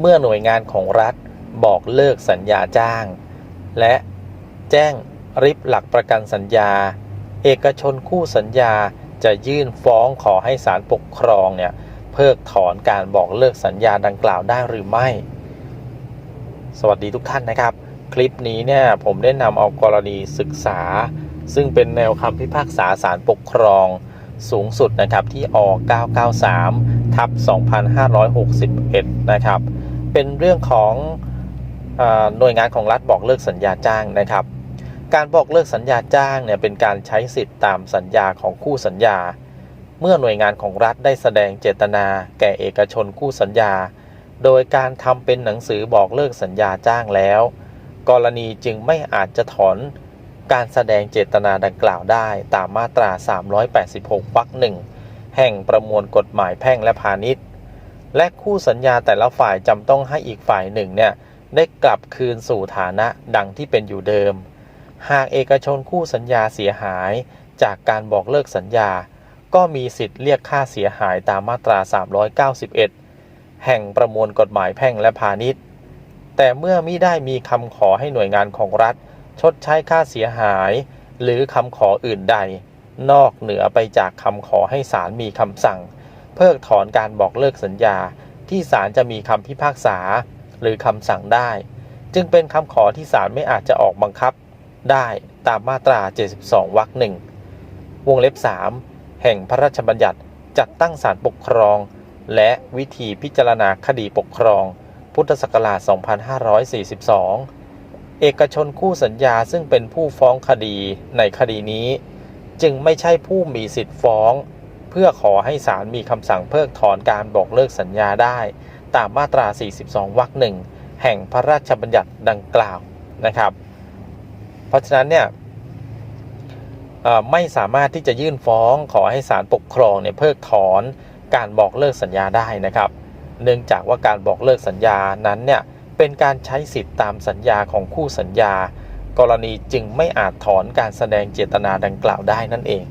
เมื่อหน่วยงานของรัฐบอกเลิกสัญญาจ้าง และแจ้งริบหลักประกันสัญญา เอกชนคู่สัญญาจะยื่นฟ้องขอให้ศาลปกครองเนี่ยเพิกถอนการบอกเลิกสัญญาดังกล่าวได้หรือไม่ สวัสดีทุกท่านนะครับ คลิปนี้เนี่ยผมได้นำเอากรณีศึกษา ซึ่งเป็นแนวคำพิพากษาศาลปกครอง สูงสุดนะครับที่อ993ทับ2561 นะครับ เป็นเรื่องของอหน่วยงานของรัฐบอกเลิกสัญญาจ้างนะครับ การบอกเลิกสัญญาจ้างเนี่ยเป็นการใช้สิทธิ์ตามสัญญาของคู่สัญญา เมื่อหน่วยงานของรัฐได้แสดงเจตนา แก่เอกชนคู่สัญญา โดยการทำเป็นหนังสือบอกเลิกสัญญาจ้างแล้ว กรณีจึงไม่อาจจะถอน การแสดงเจตนาดังกล่าวได้ตามมาตรา 386วรรคหนึ่งแห่งประมวลกฎหมายแพ่งและพาณิชย์ และคู่สัญญาแต่ละฝ่ายจำต้องให้อีกฝ่ายหนึ่งเนี่ยได้กลับคืนสู่ฐานะดังที่เป็นอยู่เดิม หากเอกชนคู่สัญญาเสียหายจากการบอกเลิกสัญญา ก็มีสิทธิ์เรียกค่าเสียหายตามมาตรา 391 แห่งประมวลกฎหมายแพ่งและพาณิชย์ แต่เมื่อมิได้มีคำขอให้หน่วยงานของรัฐ ชดใช้ค่าเสียหาย หรือคำขออื่นใด นอกเหนือไปจากคำขอให้ศาลมีคำสั่ง เพิกถอนการบอกเลิกสัญญา ที่ศาลจะมีคำพิพากษา หรือคำสั่งได้ จึงเป็นคำขอที่ศาลไม่อาจจะออกบังคับ ได้ตามมาตรา 72 วรรคหนึ่งวงเล็บ 3 แห่งพระราชบัญญัติจัดตั้งศาลปกครอง และวิธีพิจารณาคดีปกครอง พุทธศักราช 2542 เอกชนคู่สัญญาซึ่งเป็นผู้ฟ้องคดีในคดีนี้ จึงไม่ใช่ผู้มีสิทธิ์ฟ้อง เพื่อขอให้ศาลมีคำสั่งเพิกถอนการบอกเลิกสัญญาได้ ตามมาตรา 42 วรรคหนึ่งแห่งพระราชบัญญัติดังกล่าวนะครับ เพราะฉะนั้นเนี่ยไม่สามารถที่จะยื่นฟ้องขอให้ศาลปกครองเนี่ยเพิกถอนการบอกเลิกสัญญาได้นะครับ เนื่องจากว่าการบอกเลิกสัญญานั้นเนี่ย เป็นการใช้สิทธิ์ตามสัญญาของคู่สัญญา กรณีจึงไม่อาจถอนการแสดงเจตนาดังกล่าวได้นั่นเอง